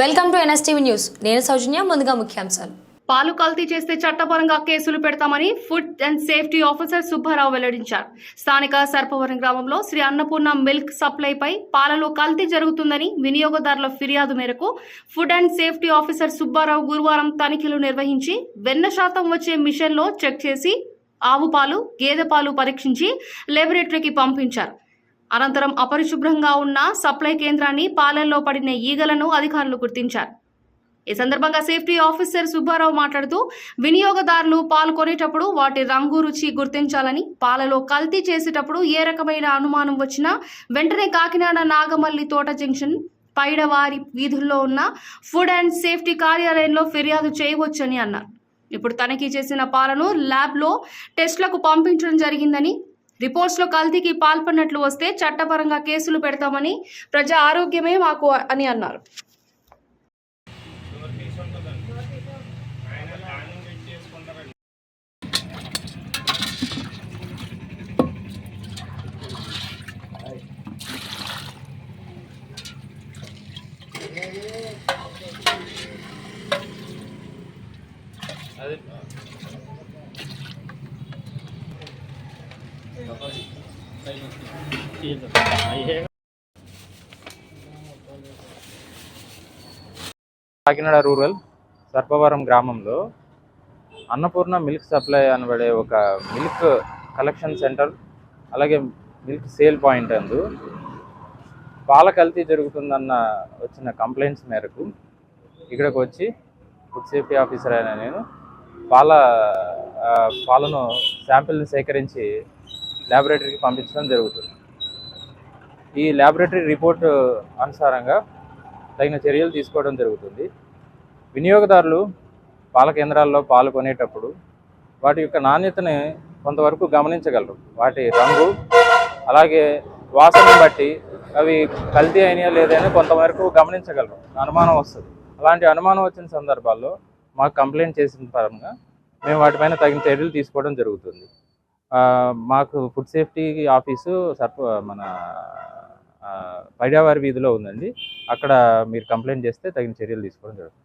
Welcome to NSTV news. నేను సౌజన్య ముందుగా ముఖ్యాంశాలు. పాలు కల్తీ చేస్తే చట్టపరంగా కేసులు పెడతామని food and safety officer Subbarao వెల్లడించారు. స్థానిక సర్పవరం గ్రామంలో శ్రీ అన్నపూర్ణ మిల్క్ సప్లైపై పాలలో కల్తీ జరుగుతుందని వినియోగదారుల ఫిర్యాదు మేరకు food and safety officer Subbarao గురువారం తనిఖీలు నిర్వహించి వెన్న శాతం వచ్చే మిషన్లో చెక్ చేసి ఆవు పాలు గేదె పాలు పరీక్షించి లెబొరేటరీకి పంపించారు. అనంతరం అపరిశుభ్రంగా ఉన్న సప్లై కేంద్రాన్ని పాలెల్లో పడిన ఈగలను అధికారులు గుర్తించారు. ఈ సందర్భంగా సేఫ్టీ ఆఫీసర్ సుబ్బారావు మాట్లాడుతూ వినియోగదారులు పాల్గొనేటప్పుడు వాటి రంగు రుచి గుర్తించాలని పాలలో కల్తీ చేసేటప్పుడు ఏ రకమైన అనుమానం వచ్చినా వెంటనే కాకినాడ నాగమల్లి తోట జంక్షన్ పైడవారి వీధుల్లో ఉన్న ఫుడ్ అండ్ సేఫ్టీ కార్యాలయంలో ఫిర్యాదు చేయవచ్చని అన్నారు. ఇప్పుడు తనిఖీ చేసిన పాలను ల్యాబ్లో టెస్టులకు పంపించడం జరిగిందని రిపోర్ట్స్లో కల్తీకి పాల్పడినట్లు వస్తే చట్టపరంగా కేసులు పెడతామని ప్రజా ఆరోగ్యమే మాకు అని అన్నారు. కాకినాడ రూరల్ సర్పవరం గ్రామంలో అన్నపూర్ణ మిల్క్ సప్లై అనబడే ఒక మిల్క్ కలెక్షన్ సెంటర్ అలాగే మిల్క్ సేల్ పాయింట్ అందు పాల కల్తీ జరుగుతుందన్న వచ్చిన కంప్లైంట్స్ మేరకు ఇక్కడికి వచ్చి ఫుడ్ సేఫ్టీ ఆఫీసర్ అయిన నేను పాల పాలను శాంపిల్ని సేకరించి ల్యాబొరేటరీకి పంపించడం జరుగుతుంది. ఈ ల్యాబొరేటరీ రిపోర్ట్ అనుసారంగా తగిన చర్యలు తీసుకోవడం జరుగుతుంది. వినియోగదారులు పాల కేంద్రాల్లో పాలు కొనేటప్పుడు వాటి యొక్క నాణ్యతని కొంతవరకు గమనించగలరు. వాటి రంగు అలాగే వాసనను బట్టి అవి కల్తీ అయినాయా లేదని కొంతవరకు గమనించగలరు. అనుమానం వస్తుంది. అలాంటి అనుమానం వచ్చిన సందర్భాల్లో మాకు కంప్లైంట్ చేసిన పరంగా మేము వాటిపైన తగిన చర్యలు తీసుకోవడం జరుగుతుంది. మాకు ఫుడ్ సేఫ్టీ ఆఫీసు సర్ప మన పైడావారి వీధిలో ఉందండి. అక్కడ మీరు కంప్లైంట్ చేస్తే తగిన చర్యలు తీసుకోవడం జరుగుతుంది.